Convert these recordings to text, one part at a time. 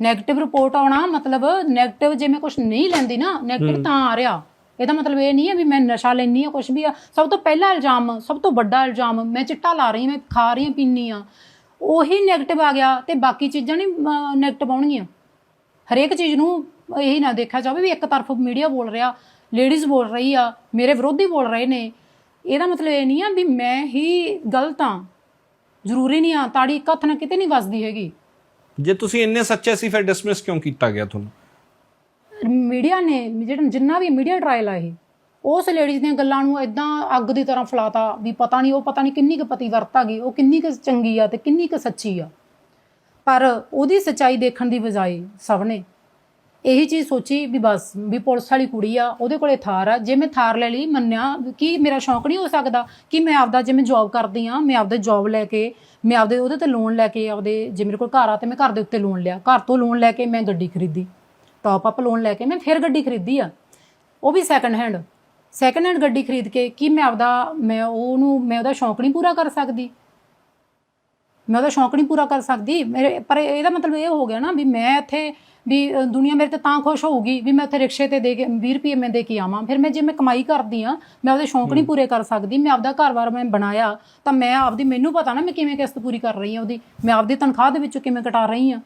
Negative report ਆਉਣਾ ਮਤਲਬ negative ਜੇ ਮੈਂ ਕੁਝ ਨਹੀਂ ਲੈਂਦੀ ਨਾ ਨੈਗੇਟਿਵ ਤਾਂ ਆ ਰਿਹਾ। ਇਹਦਾ ਮਤਲਬ ਇਹ ਨਹੀਂ ਹੈ ਵੀ ਮੈਂ ਨਸ਼ਾ ਲੈਣੀ ਆ ਕੁਝ ਵੀ ਆ। ਸਭ ਤੋਂ ਪਹਿਲਾ ਇਲਜ਼ਾਮ ਸਭ ਤੋਂ ਵੱਡਾ ਇਲਜ਼ਾਮ ਮੈਂ ਚਿੱਟਾ ਲਾ ਰਹੀ ਮੈਂ ਖਾ ਰਹੀ ਹਾਂ ਪੀਣੀ ਆ ਉਹੀ ਨੈਗੇਟਿਵ ਆ ਗਿਆ ਤੇ ਬਾਕੀ ਚੀਜ਼ਾਂ ਨਹੀਂ 네ਗੇਟਿਵ ਆਉਣਗੀਆਂ। ਹਰੇਕ ਚੀਜ਼ ਨੂੰ ਇਹੀ ਨਾ ਦੇਖਿਆ ਜਾਵੇ ਵੀ ਇੱਕ ਤਰਫ ਮੀਡੀਆ ਬੋਲ ਰਿਹਾ ਲੇਡੀਜ਼ ਬੋਲ ਰਹੀ ਆ ਮੇਰੇ ਵਿਰੋਧੀ ਬੋਲ ਰਹੇ ਨੇ। ਇਹਦਾ ਮਤਲਬ ਇਹ ਨਹੀਂ ਆ ਵੀ ਮੈਂ ਹੀ ਗਲਤ ਆ ਜ਼ਰੂਰੀ ਨਹੀਂ ਆ ਤਾੜੀ ਇੱਕ ਨਾਲ ਕਿਤੇ ਨਹੀਂ ਵੱਜਦੀ ਹੈਗੀ। ਜੇ ਤੁਸੀਂ ਇੰਨੇ ਸੱਚੇ ਸੀ, ਫਿਰ ਡਿਸਮਿਸ ਕਿਉਂ ਕੀਤਾ ਗਿਆ ਤੁਹਾਨੂੰ? ਮੀਡੀਆ ਨੇ ਜਿਹੜਾ ਜਿੰਨਾ ਵੀ ਮੀਡੀਆ ਟ੍ਰਾਇਲ ਆ ਇਹ, ਉਸ ਲੇਡੀਜ਼ ਦੀਆਂ ਗੱਲਾਂ ਨੂੰ ਇਦਾਂ ਅੱਗ ਦੀ ਤਰ੍ਹਾਂ ਫਲਾਤਾ ਵੀ ਪਤਾ ਨਹੀਂ, ਉਹ ਪਤਾ ਨਹੀਂ ਕਿੰਨੀ ਕੁ ਪਤੀ ਵਰਤਾ ਗਈ, ਉਹ ਕਿੰਨੀ ਕੁ ਚੰਗੀ ਆ ਤੇ ਕਿੰਨੀ ਕੁ ਸੱਚੀ ਆ। ਪਰ ਉਹਦੀ ਸੱਚਾਈ ਦੇਖਣ ਦੀ ਬਜਾਏ ਸਭ ਨੇ ਇਹੀ ਚੀਜ਼ ਸੋਚੀ ਵੀ ਬਸ, ਵੀ ਪੁਲਿਸ ਵਾਲੀ ਕੁੜੀ ਆ, ਉਹਦੇ ਕੋਲੇ ਥਾਰ ਆ। ਜੇ ਮੈਂ ਥਾਰ ਲੈ ਲਈ, ਮੰਨਿਆ ਕਿ ਮੇਰਾ ਸ਼ੌਂਕ ਨਹੀਂ ਹੋ ਸਕਦਾ ਕਿ ਮੈਂ ਆਪਦਾ, ਜੇ ਮੈਂ ਜੌਬ ਕਰਦੀ ਆ, ਮੈਂ ਆਪਦੇ ਜੌਬ ਲੈ ਕੇ, ਮੈਂ ਆਪਦੇ ਉਹਦੇ ਤੇ ਲੋਨ ਲੈ ਕੇ, ਆਪਦੇ ਜੇ ਮੇਰੇ ਕੋਲ ਘਰ ਆ ਤੇ ਮੈਂ ਘਰ ਦੇ ਉੱਤੇ ਲੋਨ ਲਿਆ। ਘਰ ਤੋਂ ਲੋਨ ਲੈ ਕੇ ਮੈਂ ਗੱਡੀ ਖਰੀਦੀ। ਟਾਪ ਅਪ ਲੋਨ ਲੈ ਕੇ ਮੈਂ ਫਿਰ ਗੱਡੀ ਖਰੀਦੀ ਆ। ਉਹ ਵੀ ਸੈਕੰਡ ਹੈਂਡ ਸੈਕੰਡ ਹੈਂਡ ਗੱਡੀ ਖਰੀਦ ਕੇ ਕੀ ਮੈਂ ਆਪਦਾ, ਮੈਂ ਉਹਨੂੰ, ਮੈਂ ਉਹਦਾ ਸ਼ੌਂਕ ਨਹੀਂ ਪੂਰਾ ਕਰ ਸਕਦੀ। ਮੈਂ ਉਹਦਾ ਸ਼ੌਂਕ ਨਹੀਂ ਪੂਰਾ ਕਰ ਸਕਦੀ। ਮੇਰੇ, ਪਰ ਇਹਦਾ ਮਤਲਬ ਇਹ ਹੋ ਗਿਆ ਨਾ ਵੀ ਮੈਂ ਇੱਥੇ ਵੀ ਦੁਨੀਆ ਮੇਰੇ ਤੇ ਤਾਂ ਖੁਸ਼ ਹੋਊਗੀ ਵੀ ਮੈਂ ਉੱਥੇ ਰਿਕਸ਼ੇ ਤੇ ਦੇ ਕੇ 20 ਰੁਪਏ ਮੈਂ ਦੇ ਕੇ ਆਵਾਂ। ਫਿਰ ਮੈਂ ਜੇ ਮੈਂ ਕਮਾਈ ਕਰਦੀ ਆ ਮੈਂ ਉਹਦੇ ਸ਼ੌਂਕ ਨਹੀਂ ਪੂਰੇ ਕਰ ਸਕਦੀ ਮੈਂ ਆਪਦਾ ਘਰ-ਬਾਰ ਮੈਂ ਬਣਾਇਆ ਤਾਂ ਮੈਂ ਆਪਦੀ ਮੈਨੂੰ ਪਤਾ ਨਾ ਮੈਂ ਕਿਵੇਂ ਕਿਸ਼ਤ ਪੂਰੀ ਕਰ ਰਹੀ ਹਾਂ ਉਹਦੀ। ਮੈਂ ਆਪਦੀ ਤਨਖਾਹ ਦੇ ਵਿੱਚੋਂ ਕਿਵੇਂ ਕਟਾ ਰਹੀ ਹਾਂ।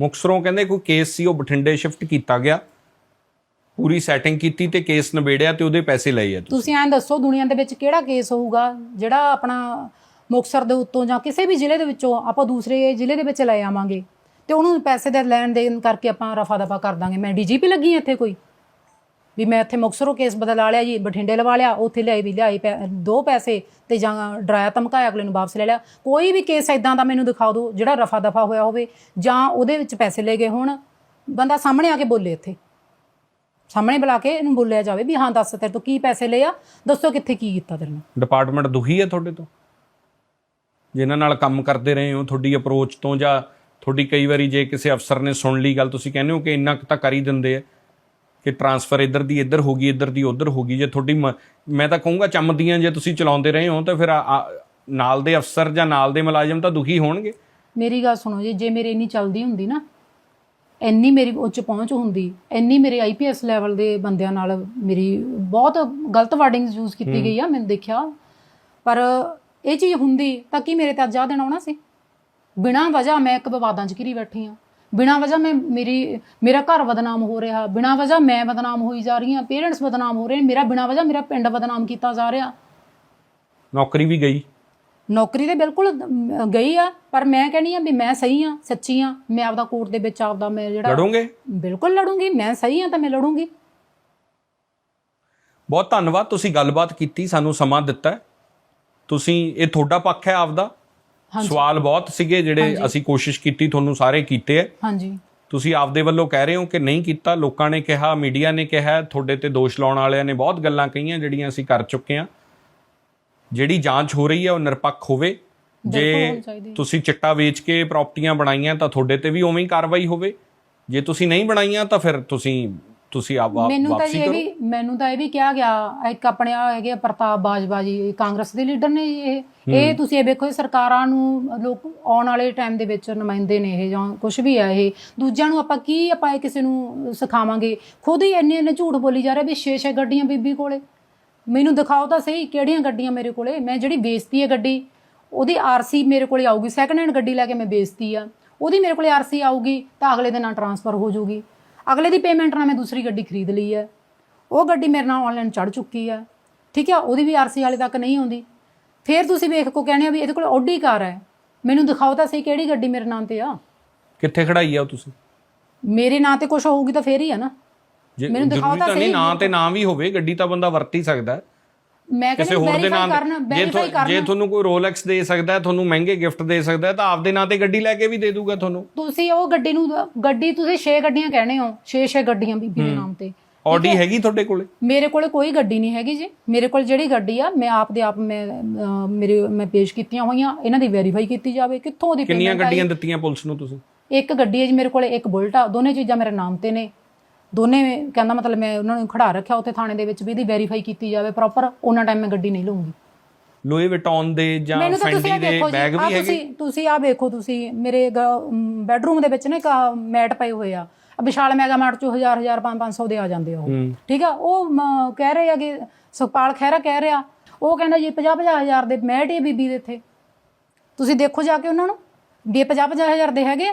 ਮੁਕਸਰੋਂ ਕਹਿੰਦੇ ਕੋਈ ਕੇਸ ਸੀ ਉਹ ਬਠਿੰਡੇ ਸ਼ਿਫਟ ਕੀਤਾ ਗਿਆ। ਪੂਰੀ ਸੈਟਿੰਗ ਕੀਤੀ ਤੇ ਕੇਸ ਨਿਬੇੜਿਆ ਤੇ ਉਹਦੇ ਪੈਸੇ ਲਏ ਆ ਤੁਸੀਂ। ਤੁਸੀਂ ਐਂ ਦੱਸੋ ਦੁਨੀਆ ਦੇ ਵਿੱਚ ਕਿਹੜਾ ਕੇਸ ਹੋਊਗਾ ਜਿਹੜਾ ਆਪਣਾ ਮੁਕਸਰ ਦੇ ਉੱਤੋਂ ਜਾਂ ਕਿਸੇ ਵੀ ਜ਼ਿਲ੍ਹੇ ਦੇ ਵਿੱਚੋਂ ਆਪਾਂ ਦੂਸਰੇ ਜ਼ਿਲ੍ਹੇ ਦੇ ਵਿੱਚ ਲੈ ਆਵਾਂਗੇ? ਤੇ ਉਹਨੂੰ ਪੈਸੇ ਦੇ ਲੈਣ ਦੇਣ ਕਰਕੇ ਆਪਾਂ ਰਫਾ ਦਫਾ ਕਰ ਦਾਂਗੇ। ਮੈਂ ਡੀਜੀਪੀ ਲੱਗੀ ਹਾਂ ਇੱਥੇ ਕੋਈ। ਵੀ ਮੈਂ ਇੱਥੇ ਮੁਕਸਰੋਂ ਕੇਸ ਬਦਲਾ ਲਿਆ ਜੀ, ਬਠਿੰਡੇ ਲਵਾ ਲਿਆ, ਉੱਥੇ ਲਿਆਈ ਵੀ ਲਿਆਈ ਪੈ- ਦੋ ਪੈਸੇ ਤੇ ਜਾਂ ਡਰਾਇਆ ਧਮਕਾਇਆ, ਅਗਲੇ ਨੂੰ ਵਾਪਸ ਲੈ ਲਿਆ। ਕੋਈ ਵੀ ਕੇਸ ਇਦਾਂ ਦਾ ਮੈਨੂੰ ਦਿਖਾ ਦਿਓ ਜਿਹੜਾ ਰਫਾ ਦਫਾ ਹੋਇਆ ਹੋਵੇ, ਜਾਂ ਉਹਦੇ ਵਿੱਚ ਪੈਸੇ ਲੈ ਗਏ ਹੋਣ, ਬੰਦਾ ਸਾਹਮਣੇ ਆ ਕੇ ਬੋਲੇ ਇੱਥੇ। ਸਾਹਮਣੇ ਬੁਲਾ ਕੇ ਇਹਨੂੰ ਬੋਲਿਆ ਜਾਵੇ ਵੀ ਹਾਂ, ਦੱਸ ਤੇਰੇ ਤੋਂ ਕੀ ਪੈਸੇ ਲਏ ਆ, ਦੱਸੋ ਕਿੱਥੇ ਕੀ ਕੀਤਾ ਤੇਰੇ ਨਾਲ ਡਿਪਾਰਟਮੈਂਟ ਦੁਖੀ ਹੈ ਤੁਹਾਡੇ ਤੋਂ? ਜਿਨ੍ਹਾਂ ਨਾਲ ਕੰਮ ਕਰਦੇ ਰਹੇ ਹੋ, ਤੁਹਾਡੀ ਅਪਰੋਚ ਤੋਂ ਜਾਂ ਤੁਹਾਡੀ ਕਈ ਵਾਰੀ ਜੇ ਕਿਸੇ ਅਫਸਰ ਨੇ ਸੁਣ ਲਈ ਗੱਲ ਤੁਸੀਂ ਕਹਿੰਦੇ ਹੋ ਕਿ ਇੰਨਾ ਤਾਂ ਕਰ ਹੀ ਦਿੰਦੇ ਆ ਕਿ ਟਰਾਂਸਫਰ ਇੱਧਰ ਦੀ ਇੱਧਰ ਹੋ ਗਈ ਇੱਧਰ ਦੀ ਉੱਧਰ ਹੋ ਗਈ। ਜੇ ਤੁਹਾਡੀ ਮ- ਤਾਂ ਕਹੂੰਗਾ ਚੰਮਦੀਆਂ ਜੇ ਤੁਸੀਂ ਚਲਾਉਂਦੇ ਰਹੇ ਹੋ ਤਾਂ ਫਿਰ ਆ- ਆ- ਨਾਲ ਦੇ ਅਫਸਰ ਜਾਂ ਨਾਲ ਦੇ ਮੁਲਾਜ਼ਮ ਤਾਂ ਦੁਖੀ ਹੋਣਗੇ। ਮੇਰੀ ਗੱਲ ਸੁਣੋ ਜੀ ਜੇ ਮੇਰੀ ਇੰਨੀ ਚੱਲਦੀ ਹੁੰਦੀ ਨਾ ਇੰਨੀ ਮੇਰੀ ਉੱਚ ਪਹੁੰਚ ਹੁੰਦੀ ਇੰਨੀ ਮੇਰੇ ਆਈਪੀਐਸ ਲੈਵਲ ਦੇ ਬੰਦਿਆਂ ਨਾਲ ਮੇਰੀ ਬਹੁਤ ਗਲਤ ਵਰਡਿੰਗ ਯੂਜ਼ ਕੀਤੀ ਗਈ ਆ ਮੈਂ ਦੇਖਿਆ। ਪਰ ਇਹ ਚੀਜ਼ ਹੁੰਦੀ ਤਾਂ ਕੀ ਮੇਰੇ ਤੇ ਅੱਜ ਆਹ ਦਿਨ ਆਉਣਾ ਸੀ? ਬਿਨਾਂ ਵਜ੍ਹਾ ਮੈਂ ਇੱਕ ਵਿਵਾਦਾਂ 'ਚ ਘਿਰੀ ਬੈਠੀ ਆ ਬਿਨਾਂ ਵਜ੍ਹਾ ਮੈਂ ਮੇਰੀ ਮੇਰਾ ਘਰ ਬਦਨਾਮ ਹੋ ਰਿਹਾ। ਬਿਨਾਂ ਵਜ੍ਹਾ ਮੈਂ ਬਦਨਾਮ ਹੋਈ ਜਾ ਰਹੀ ਹਾਂ। ਪੇਰੈਂਟਸ ਬਦਨਾਮ ਹੋ ਰਹੇ ਨੇ। ਮੇਰਾ ਬਿਨਾਂ ਵਜ੍ਹਾ ਮੇਰਾ ਪਿੰਡ ਬਦਨਾਮ ਕੀਤਾ ਜਾ ਰਿਹਾ। ਨੌਕਰੀ ਵੀ ਗਈ। ਨੌਕਰੀ ਤੇ ਬਿਲਕੁਲ ਗਈ ਆ ਪਰ ਮੈਂ ਕਹਿੰਦੀ ਆ ਵੀ ਮੈਂ ਸਹੀ ਆ ਸੱਚੀ ਆ ਮੈਂ ਆਪਦਾ ਕੋਰਟ ਦੇ ਵਿੱਚ ਆਪਦਾ ਮੈਂ ਜਿਹੜਾ ਲੜੋਗੇ? ਬਿਲਕੁਲ ਲੜੂੰਗੀ। ਮੈਂ ਸਹੀ ਆ ਤਾਂ ਮੈਂ ਲੜੂੰਗੀ। ਬਹੁਤ ਧੰਨਵਾਦ। ਤੁਸੀਂ ਗੱਲਬਾਤ ਕੀਤੀ ਸਾਨੂੰ ਸਮਾਂ ਦਿੱਤਾ। ਤੁਸੀਂ ਇਹ ਤੁਹਾਡਾ ਪੱਖ ਹੈ ਆਪਦਾ। ਸਵਾਲ ਬਹੁਤ ਸੀਗੇ ਜਿਹੜੇ ਅਸੀਂ ਕੋਸ਼ਿਸ਼ ਕੀਤੀ ਤੁਹਾਨੂੰ ਸਾਰੇ ਕੀਤੇ ਹੈ ਹਾਂਜੀ। ਤੁਸੀਂ ਆਪਦੇ ਵੱਲੋਂ ਕਹਿ ਰਹੇ ਹੋ ਕਿ ਨਹੀਂ ਕੀਤਾ? ਲੋਕਾਂ ਨੇ ਕਿਹਾ ਮੀਡੀਆ ਨੇ ਕਿਹਾ ਤੁਹਾਡੇ ਤੇ ਦੋਸ਼ ਲਾਉਣ ਵਾਲਿਆਂ ਨੇ ਬਹੁਤ ਗੱਲਾਂ ਕਹੀਆਂ ਜਿਹੜੀਆਂ ਅਸੀਂ ਕਰ ਚੁੱਕੇ ਹਾਂ। ਜਿਹੜੀ ਜਾਂਚ ਹੋ ਰਹੀ ਹੈ ਉਹ ਨਿਰਪੱਖ ਹੋਵੇ। ਜੇ। ਤੁਸੀਂ ਚਿੱਟਾ ਵੇਚ ਕੇ ਪ੍ਰਾਪਰਟੀਆਂ ਬਣਾਈਆਂ ਤਾਂ ਤੁਹਾਡੇ ਤੇ ਵੀ ਉਵੇਂ ਹੀ ਕਾਰਵਾਈ ਹੋਵੇ। ਜੇ ਤੁਸੀਂ ਨਹੀਂ ਬਣਾਈਆਂ ਤਾਂ ਫਿਰ ਤੁਸੀਂ ਤੁਸੀਂ ਆਪ ਵਾ- ਮੈਨੂੰ ਤਾਂ ਵਾਪਸੀ ਇਹ ਕਰੋ। ਵੀ ਮੈਨੂੰ ਤਾਂ ਇਹ ਵੀ ਕਿਹਾ ਗਿਆ ਇੱਕ ਆਪਣੇ ਆ ਹੈਗੇ ਆ ਪ੍ਰਤਾਪ ਬਾਜਵਾ ਜੀ ਇਹ ਕਾਂਗਰਸ ਦੇ ਲੀਡਰ ਨੇ ਜੀ ਇਹ। ਇਹ ਤੁਸੀਂ ਇਹ ਵੇਖੋ ਇਹ ਸਰਕਾਰਾਂ ਨੂੰ ਲੋਕ ਆਉਣ ਵਾਲੇ ਟਾਈਮ ਦੇ ਵਿੱਚ ਨੁਮਾਇੰਦੇ ਨੇ ਇਹ ਜਾਂ ਕੁਝ ਵੀ ਹੈ ਇਹ। ਦੂਜਿਆਂ ਨੂੰ ਆਪਾਂ ਕੀ ਆਪਾਂ ਇਹ ਕਿਸੇ ਨੂੰ ਸਿਖਾਵਾਂਗੇ? ਖੁਦ ਹੀ ਇੰਨੇ ਇੰਨੇ ਝੂਠ ਬੋਲੀ ਜਾ ਰਹੇ ਵੀ ਛੇ ਛੇ ਗੱਡੀਆਂ ਬੀਬੀ ਕੋਲੇ। ਮੈਨੂੰ ਦਿਖਾਓ ਤਾਂ ਸਹੀ ਕਿਹੜੀਆਂ ਗੱਡੀਆਂ ਮੇਰੇ ਕੋਲੇ? ਮੈਂ ਜਿਹੜੀ ਵੇਚਤੀ ਹੈ ਗੱਡੀ ਉਹਦੀ ਆਰਸੀ ਮੇਰੇ ਕੋਲੇ ਆਊਗੀ। ਸੈਕੰਡ ਹੈਂਡ ਗੱਡੀ ਲੈ ਕੇ ਮੈਂ ਵੇਚਤੀ ਆ। ਉਹਦੀ ਮੇਰੇ ਕੋਲੇ ਆਰਸੀ ਆਊਗੀ ਤਾਂ ਅਗਲੇ ਦਿਨ ਨਾਲ ਟਰਾਂਸਫਰ ਹੋ ਜਾਊਗੀ। ਅਗਲੇ ਦੀ ਪੇਮੈਂਟ ਨਾਲ ਮੈਂ ਦੂਸਰੀ ਗੱਡੀ ਖਰੀਦ ਲਈ ਹੈ। ਉਹ ਗੱਡੀ ਮੇਰੇ ਨਾਲ ਆਨਲਾਈਨ ਚੜ ਚੁੱਕੀ ਹੈ। ਠੀਕ ਹੈ ਉਹਦੀ ਵੀ ਆਰਸੀ ਹਾਲੇ ਤੱਕ ਨਹੀਂ ਆਉਂਦੀ। ਫਿਰ ਤੁਸੀਂ ਵੇਖ ਕੋ ਕਹਿੰਦੇ ਆ ਵੀ ਇਹਦੇ ਕੋਲ ਆਡੀ ਕਾਰ ਹੈ। ਮੈਨੂੰ ਦਿਖਾਓ ਤਾਂ ਸਹੀ ਕਿਹੜੀ ਗੱਡੀ ਮੇਰੇ ਨਾਮ ਤੇ ਆ। ਕਿੱਥੇ ਖੜਾਈ ਆ ਉਹ ਤੁਸੀਂ? ਮੇਰੇ ਨਾਂ ਤੇ ਕੁਝ ਹੋਊਗੀ ਤਾਂ ਫੇਰ ਹੀ ਆ ਨਾ। ਮੈਨੂੰ ਦਿਖਾਓ ਤਾਂ ਸਹੀ। ਨਾਂ ਤੇ ਨਾਂ ਵੀ ਹੋਵੇ ਗੱਡੀ ਤਾਂ ਬੰਦਾ ਵਰਤ ਹੀ ਸਕਦਾ। ਹੈ। ਮੈਂ ਕਿਸੇ ਹੋਰ ਦੇ ਨਾਂ ਵੈਰੀਫਾਈ ਕਰਨ ਤੇ- ਜੇ ਜੇ ਤੁਹਾਨੂੰ ਕੋਈ ਰੋਲੈਕਸ ਦੇ ਸਕਦਾ ਤੁਹਾਨੂੰ ਮਹਿੰਗੇ ਗਿਫਟ ਦੇ ਸਕਦਾ ਤਾਂ ਆਪਦੇ ਨਾਂ ਤੇ ਗੱਡੀ ਲੈ ਕੇ ਵੀ ਦੇ ਦੂਗਾ ਤੁਹਾਨੂੰ। ਤੁਸੀਂ ਉਹ ਗੱਡੀ ਨੂੰ ਗੱਡੀ ਤੁਸੀਂ 6 ਗੱਡੀਆਂ ਕਹਿਣੇ ਹੋ 6-6 ਗੱਡੀਆਂ ਬੀਬੀ ਦੇ ਨਾਮ ਤੇ। ਆਡੀ ਹੈਗੀ ਤੁਹਾਡੇ ਕੋਲੇ? ਮੇਰੇ ਕੋਲੇ ਕੋਈ ਗੱਡੀ ਨਹੀਂ ਹੈਗੀ ਜੀ। ਮੇਰੇ ਕੋਲ ਜਿਹੜੀ ਗੱਡੀ ਆ ਮੈਂ ਆਪ ਦੇ ਆਪ ਮੈਂ ਮੇਰੇ ਮੈਂ ਪੇਸ਼ ਕੀਤੀਆਂ ਹੋਈਆਂ ਇਹਨਾਂ ਦੀ ਵੈਰੀਫਾਈ ਕੀਤੀ ਜਾਵੇ ਕਿੱਥੋਂ ਦੀ ਕਿੰਨੀਆਂ। ਗੱਡੀਆਂ ਦਿੱਤੀਆਂ ਪੁਲਿਸ ਨੂੰ ਤੁਸੀਂ? ਇੱਕ ਗੱਡੀ ਹੈ ਜੀ ਮੇਰੇ ਕੋਲੇ ਇੱਕ ਬੁਲਟ ਆ ਦੋਨੇ ਚੀਜ਼ਾਂ ਮੇਰੇ ਨਾਮ ਤੇ ਨੇ। ਦੋਨੇ ਕਹਿੰਦਾ ਮਤਲਬ ਮੈਂ ਉਹਨਾਂ ਨੂੰ ਖੜਾ ਰੱਖਿਆ ਉੱਥੇ ਥਾਣੇ ਦੇ ਵਿੱਚ ਵੀ ਇਹਦੀ ਵੈਰੀਫਾਈ ਕੀਤੀ ਜਾਵੇ ਪ੍ਰੋਪਰ ਉਹਨਾਂ ਟਾਈਮ ਮੈਂ ਗੱਡੀ ਨਹੀਂ ਲਵਾਂਗੀ ਲੋਏ ਵਿਟੌਨ ਦੇ ਜਾਂ ਫੈਂਡੀ ਇਹ ਦੇ ਬੈਗ ਵੀ ਹੈਗੇ? ਤੁਸੀਂ ਤੁਸੀਂ ਆ ਵੇਖੋ ਤੁਸੀਂ ਮੇਰੇ ਬੈਡਰੂਮ ਦੇ ਵਿੱਚ ਨਾ ਇੱਕ ਮੈਟ ਪਏ ਹੋਏ ਆ। ਵਿਸ਼ਾਲ ਮੈਗਾ ਮਾਰਟ ਚੋਂ 1000 1000 500 ਦੇ ਆ ਜਾਂਦੇ ਆ ਉਹ। ਠੀਕ ਆ? ਉਹ ਕਹਿ ਰਹੇ ਆ ਕਿ ਸੁਖਪਾਲ ਖਹਿਰਾ ਕਹਿ ਰਿਹਾ ਉਹ ਕਹਿੰਦਾ ਜੀ 50 50 ਹਜ਼ਾਰ ਦੇ ਮੈਟ ਹੀ ਬੀਬੀ ਦੇ ਇੱਥੇ। ਤੁਸੀਂ ਦੇਖੋ ਜਾ ਕੇ ਉਹਨਾਂ ਨੂੰ ਵੀ 50 50 ਹਜ਼ਾਰ ਦੇ ਹੈਗੇ।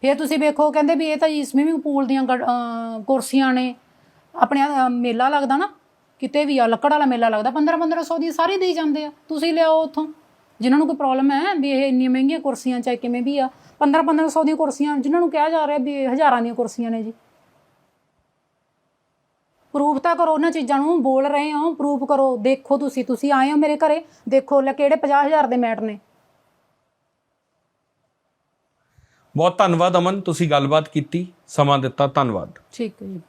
ਫਿਰ ਤੁਸੀਂ ਵੇਖੋ ਕਹਿੰਦੇ ਵੀ ਇਹ ਤਾਂ ਜੀ ਸਵਿਮਿੰਗ ਪੂਲ ਦੀਆਂ ਗੱਡ- ਕੁਰਸੀਆਂ ਨੇ। ਆਪਣੇ ਮੇਲਾ ਲੱਗਦਾ ਨਾ, ਕਿਤੇ ਵੀ ਆ, ਲੱਕੜ ਵਾਲਾ ਮੇਲਾ ਲੱਗਦਾ 15 1500 ਦੀ ਸਾਰੇ ਦੇਈ ਜਾਂਦੇ ਆ। ਤੁਸੀਂ ਲਿਆਓ ਉੱਥੋਂ। ਜਿਨ੍ਹਾਂ ਨੂੰ ਕੋਈ ਪ੍ਰੋਬਲਮ ਹੈ ਵੀ ਇਹ ਇੰਨੀਆਂ ਮਹਿੰਗੀਆਂ ਕੁਰਸੀਆਂ ਚਾਹੇ ਕਿਵੇਂ ਵੀ ਆ 15 1500 ਦੀਆਂ ਕੁਰਸੀਆਂ, ਜਿਨ੍ਹਾਂ ਨੂੰ ਕਿਹਾ ਜਾ ਰਿਹਾ ਵੀ ਹਜ਼ਾਰਾਂ ਦੀਆਂ ਕੁਰਸੀਆਂ ਨੇ ਜੀ। ਪ੍ਰੂਫ ਤਾਂ ਕਰੋ ਉਹਨਾਂ ਚੀਜ਼ਾਂ ਨੂੰ, ਬੋਲ ਰਹੇ ਹੋ ਪ੍ਰੂਫ ਕਰੋ। ਦੇਖੋ ਤੁਸੀਂ ਤੁਸੀਂ ਆਏ ਹੋ ਮੇਰੇ ਘਰੇ, ਦੇਖੋ ਲੈ ਕਿਹੜੇ 50000 ਦੇ ਮੈਟ ਨੇ। ਬਹੁਤ ਧੰਨਵਾਦ ਅਮਨ ਤੁਸੀਂ ਗੱਲਬਾਤ ਕੀਤੀ ਸਮਾਂ ਦਿੱਤਾ ਧੰਨਵਾਦ। ਠੀਕ ਹੈ ਜੀ।